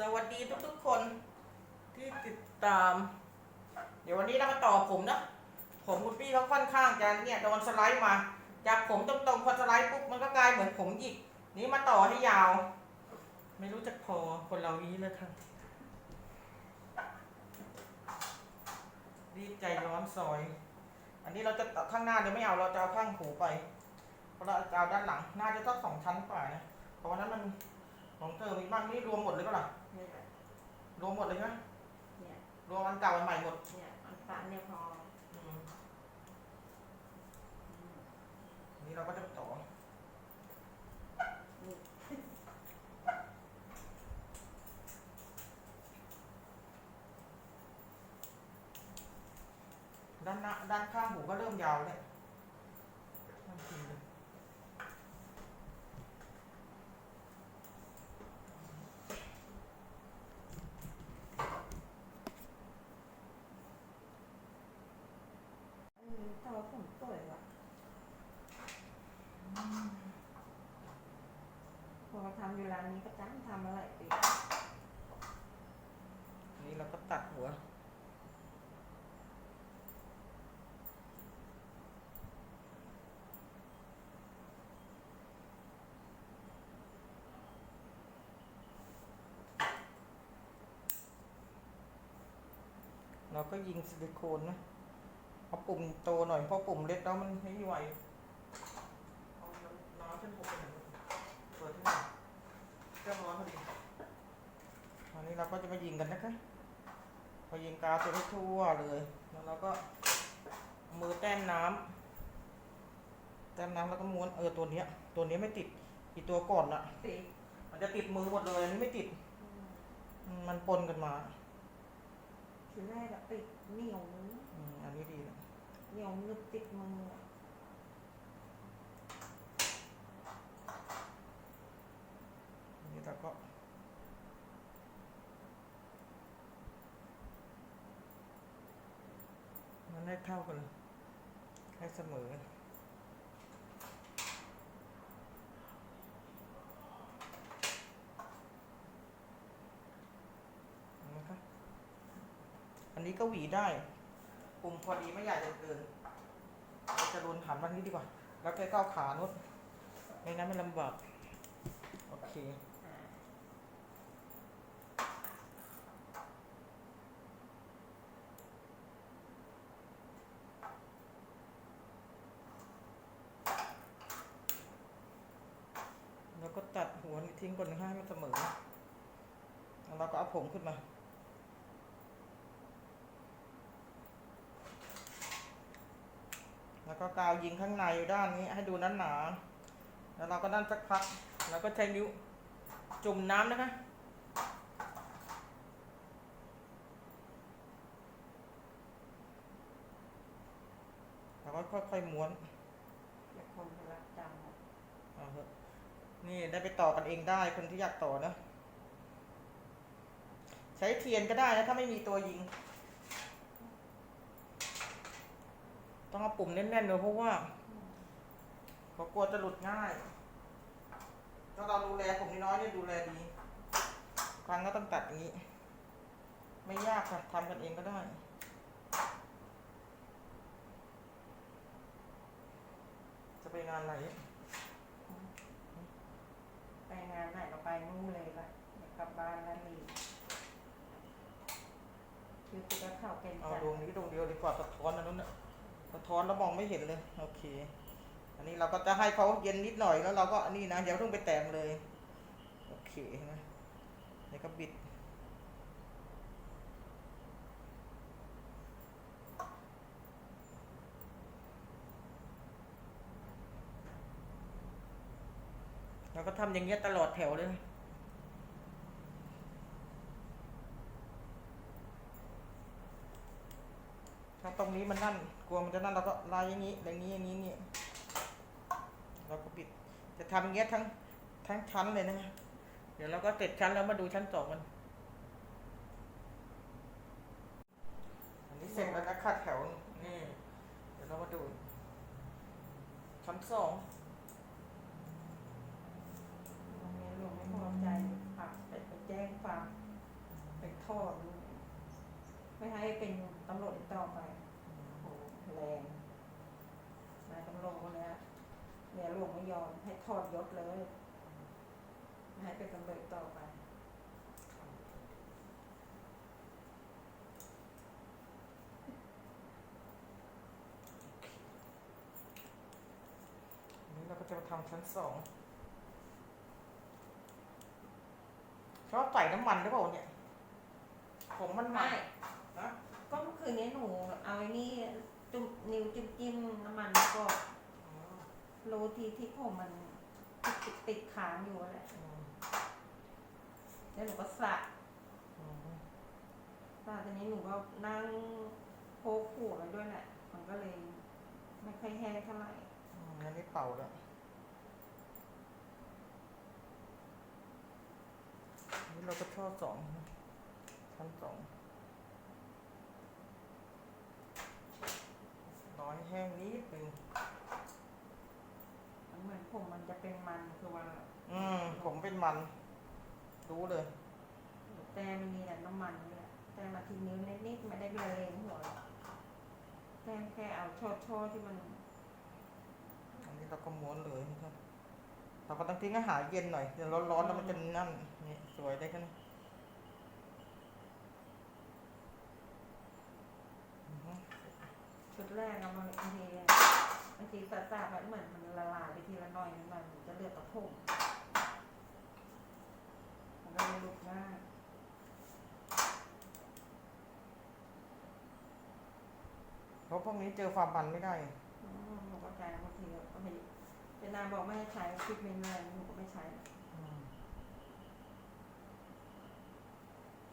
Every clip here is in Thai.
สวัสดีทุกๆคนที่ติดตาม เดี๋ยววันนี้เรามาต่อผมนะผมคุณพี่เขาค่อนข้างจะเนี่ยโดนสไลด์มา จากผมตรงๆพอสไลด์ปุ๊บมันก็กลายเหมือนผมหยิกนี้มาต่อให้ยาว ไม่รู้จักพอคนเรานี้เลยค่ะรีบใจร้อนซอย อันนี้เราจะต่อข้างหน้าเดี๋ยวไม่เอาเราจะเอาข้างหูไปเพราะเราจะเอาด้านหลัง หน่าจะต้องสองชั้นกว่านะเพราะว่านั้นมันของเธอมีบ้างนี่รวมหมดเลยก็ล่ะเนี่ยแหละ รวมหมดเลยใช่ไหมเนี่ยรวมอันเก่าอันใหม่หมดเนี่ยอันฝาเนี่ยพออืมอันนี้เราก็จะต่อนี่ด้านหน้าด้านข้างหูก็เริ่มยาวแล้วนั่นจริงเลย อืมแต่ว่าผมสวยว่ะพอมาทำอยู่ร้านนี้ก็จ้างทำมาหลายปี อันนี้เราก็ตัดหัว เราก็ยิงซิลิโคนนะเอาปุ่มโตหน่อยเพราะปุ่มเล็กแล้วมันไม่ไหวเอาน้ำขึ้นผมไปหน่อยเปิดที่ไหนเครื่องร้อนพอดีอันนี้เราก็จะมายิงกันนะคะพอยิงกาวตัวให้ทั่วเลยแล้วเราก็เอามือแต้มน้ำแต้มน้ำแล้วก็ม้วนเออตัวเนี้ย ตัวนี้ไม่ติดอีตัวก่อนอะปีมันจะติดมือหมดเลยอันนี้ไม่ติดอืมอืมมันปนกันมา ทีแรกอะติดเหนียวอืมอันนี้ดีนะเหนียวนึบติดมืออะอันนี้เราก็มันให้เท่ากันเลยให้เสมอนะคะอั นี้ก็หวีได้ปุ่มพอดีไม่ใหญ่จนเกินเราจะรุนหันวันนี้ดีกว่า แล้วแกก้าวขานุดไม่งั้นมันลำบากโอเคแล้วก็ตัดหัวทิ้งก่อนให้มันเสมอ แล้วเราก็เอาผมขึ้นมา แล้วก็กาวยิงข้างในด้านนี้ให้ดูนั้นหนาๆแล้วเราก็ด้านสักพัก แล้วก็ใช้นิ้วจุ่มน้ำนะคะ แล้วก็ค่อยๆม้วนเดี๋ยวคนจะรักจำอะเอาเถอะนี่ได้ไปต่อกันเองได้คนที่อยากต่อนะ ใช้เทียนก็ได้นะถ้าไม่มีตัวยิง ต้องเอาปุ่มแน่นๆเลยเพราะว่าเขากลัวจะหลุดง่าย ถ้าเราดูแลผมน้อยๆเนี่ยดูแลดีครั้งก็ต้องตัดอย่างนี้ ไม่ยากค่ะทำกันเองก็ได้จะไปงานไหนไปงานไหนก็ไปนู่นเลยละเดี๋ยวกลับบ้านแล้วรีบคือกูจะเข้าเป็นเอาจัดดวงนี้ดวงเดียวดีกว่าสะท้อนอันนู้นน่ะ สะท้อนแล้วมองไม่เห็นเลย โอเค อันนี้เราก็จะให้เขาเย็นนิดหน่อยแล้วเราก็นนี้นะเดี๋ยวต้องไปแต่งเลย โอเคนะเดี๋ยวก็บิด เราก็ทำอย่างเงี้ยตลอดแถวเลย ตรงนี้มันนั่น กลัวมันจะนั่นเราก็ลายอย่างนี้อย่างนี้อย่างนี้นี่เราก็ปิด จะทำอย่างเงี้ยทั้งทั้งชั้นเลยนะเดี๋ยวเราก็เสร็จชั้นแล้วมาดูชั้นสองกัน อันนี้เสร็จแล้วนะคัดแถวนี่เดี๋ยวเรามาดูชั้นสอง โรงเรียนหลวงไม่พอใจฝากไปแจ้งความ เป็นตำรวจอีกต่อไปโอ้โหแรงนายตำรวจคนเนี้ยเนี่ยหลวงไม่ ยอมให้ทอดยศเลยไม่ให้เป็นตำรวจอีกต่อไปอันนี้เราก็จะมาทำชั้นสองชอบใส่น้ำมันหรือเปล่าเนี่ย ผมมันมันไม่นะก็เมื่อคืนนี้หนูเอาไอ้นี่จุ่มนิ้วจิ้มจิ้มน้ำมันแล้วก็อืมโรทีที่ผมมัน ติดติดค้างอยู่แหละอืมแล้วหนูก็สระอืมสระตอนนี้หนูก็นั่งโพกหัวมันด้วยแหละ มันก็เลย ไม่ค่อยแห้งเท่าไหร่อืมอันนี้เป่าแล้วอันนี้เราก็ชอบสองชั้นสองร้อยแห้งนิดนึงมัน เหมือนผมมันจะเป็นมันคือว่าอืม ผมเป็นมัน รู้เลย แต่มันมีแต่น้ำมันนี่แหละแต่มาทีนิ้วนิดๆไม่ได้เป็นเลงหัวหรอกแค่แค่เอาโชดโชดที่มัน อันนี้เราก็ม้วนเลยนะครับเราก็ต้องทิ้งให้หายเย็นหน่อยเดี๋ยวร้อนๆแล้วมันจะนั่นนี่สวยได้แค่นี้อือฮึชุดแรกอะมันบางที บางทีสาๆไปเหมือนมันละลายไปทีละหน่อยนิดหน่อยมันจะเลือดกระทงมันก็เลยลุกง่ายเพราะพวกนี้เจอความมันไม่ได้ อืมหนูก็ใจบางทีก็ไม่เจนาบอกไม่ให้ใช้คลิปเมนอะไรหนูก็ไม่ใช้อืม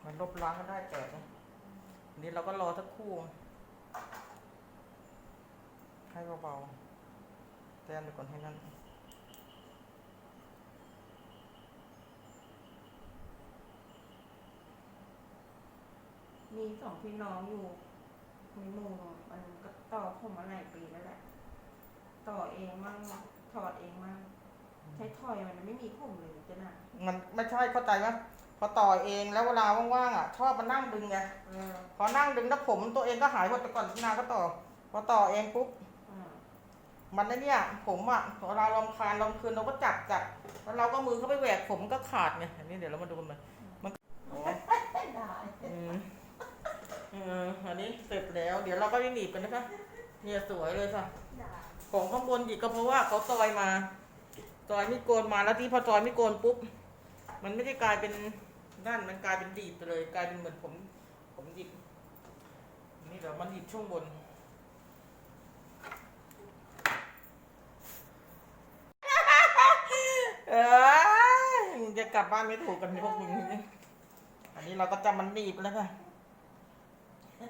มันลบล้างก็ได้แตกนะอันนี้เราก็รอสักครู่ ให้เบาๆแต้มไปก่อนให้นั่นมีสองพี่น้องอยู่มีหมู่มันก็ต่อผมมาหลายปีแล้วแหละ ต่อเองมั่งถอดเองมั่งใช้ถอยมันไม่มีผมเลยเจนามันไม่ใช่เข้าใจไหมพอต่อเองแล้วเวลาว่างๆอะ ชอบมานั่งดึงไงเออพอนั่งดึงแล้วผมตัวเองก็หายหมดแต่ก่อนที่นาก็ต่อ พอต่อเองปุ๊บอื มมันไอ้เนี่ย ผมอะเวลาลองคานลองคืนเราก็จับจับแล้วเราก็มือเข้าไปแหวกผมก็ขาดไงอันนี้เดี๋ยวเรามาดูกันมันมันโอ้ได้อืมเอออันนี้เสร็จแล้ว เดี๋ยวเราก็ไปหนีบกันนะคะเนี่ยสวยเลยค่ะได้ของข้างบนหยิกก็เพราะว่าเขาซอยมาซอยไม่โกนมาแล้วที่พอซอยไม่โกนปุ๊บมันไม่ได้กลายเป็นด้านมันกลายเป็นดีบไปเลย กลายเป็นเหมือนผม ผมหยิบนี่เดี๋ยวมันหยิบช่วงบน เออ จะกลับบ้านไม่ถูกกันพวกมึงอันนี้เราก็จะมันหนีบแล้วค่ะนี่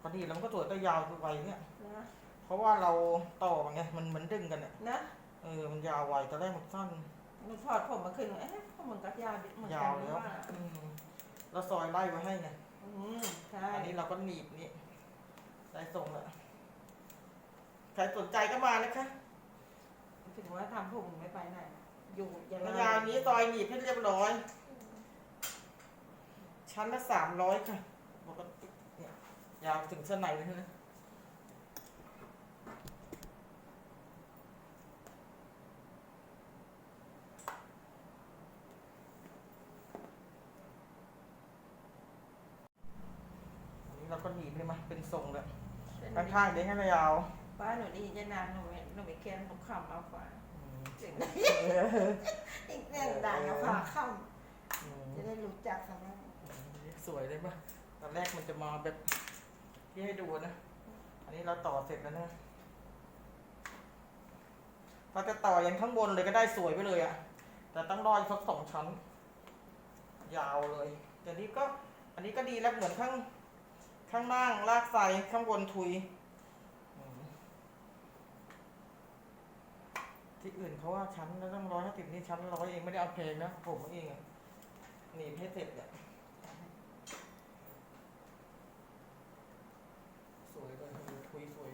พอดีแล้วมันก็สวยก็ยาวไวเนี่ยนะเพราะว่าเราต่อมันไงมันเหมือนดึงกันเนี่ยนะเออมันยาวไวตอนแรกมันสั้นหนูถอดผมมาคืนหนูเอ๊ะผมมันก็ยาวเหมือนยากัวนนี่แล้วว่าอืมแล้วซอยไล่ไว้ให้ไงอืมใช่อันนี้เราก็หนีบนี่ได้ส่งแล้ว ใครสนใจก็มานะคะถึงว่าทำผมไม่ไปไหน อยู่ยาระยาวนี้ซอยหนีบให้เรียบร้อย ชั้นละสามร้อยค่ะปกติเนี่ยยาวถึงเส้นไหนเลยนะอันนี้เราก็หนีบเลยมาเป็นทรงแล้วข้างๆเดี๋ยวให้ระยาว ป้าหนูได้ยินจะนานหนูไม่หนูไม่แค้นหนูขำเอาฝาอืมเสียงเอออีกเรื่องด่าเอาฝาขอืมำจะได้รู้จักกันนะสวยเลยปะตอนแรกมันจะมาแบบที่ให้ดูนะ อันนี้เราต่อเสร็จแล้วนะเราจะต่อยันข้างบนเลยก็ได้สวยไปเลยอะ่ะ แต่ต้องรออีกสักสองชั้น ยาวเลยแต่นี้ก็ อันนี้ก็ดีแล้วเหมือนข้างข้างล่างลากใส่ข้างบนทุยอืม ที่อื่นเขาว่าชั้นแล้วต้องร้อยห้าสิบนี่ชั้นร้อยเองไม่ได้เอาเพลงนะผมเองอะหนีเพชรเสร็จเนี่ย สวยเลยดูทุยสวย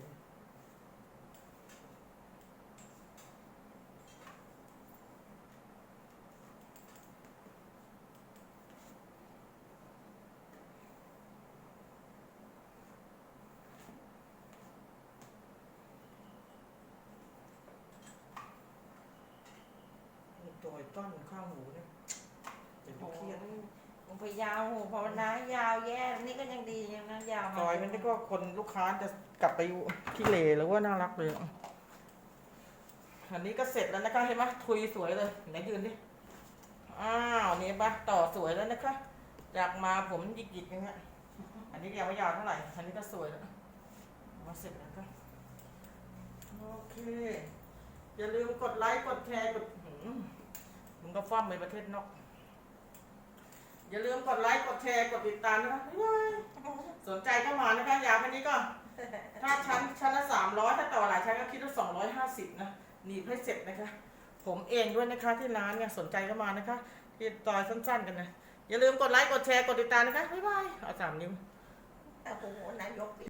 ก้อนข้างหูเนี่ยเดี๋ยวโอ้เคโหรียดผมไปยาวโหภาวนายาวแย่นี่ก็ยังดียังนะยาวซอยมันนี่ก็คนลูกค้าจะกลับไปขี้เหร่หรือว่าน่ารักเลยอันนี้ก็เสร็จแล้วนะคะเห็นไหมทุยสวยเลยไหนยืนดิอ้าวนี่ปะต่อสวยแล้วนะคะจากมาผมหยิกๆอย่างเงี้ยอันนี้ยังไม่ยาวเท่าไหร่อันนี้ก็สวยแล้วมาเสร็จแล้วก็โอเค อย่าลืมกดไลค์ กดแชร์ กดหื มึงก็ฟ้อมไปประเทศนอก อย่าลืมกดไลค์ กดแชร์ กดติดตามนะคะบ๊ายบายสนใจก็มานะคะยาวแค่นี้ก็ ถ้าชั้นชั้นละสามร้อยถ้าต่อหลายชั้นก็คิดว่าสองร้อยห้าสิบนะหนีบให้เสร็จนะคะ ผมเองด้วยนะคะที่ร้านเนี่ยสนใจก็มานะคะ ที่ต่อยสั้น ๆ กันนะ อย่าลืมกดไลค์ กดแชร์ กดติดตามนะคะ บ๊ายบาย เอาสามนิ้ว โอ้โหนายก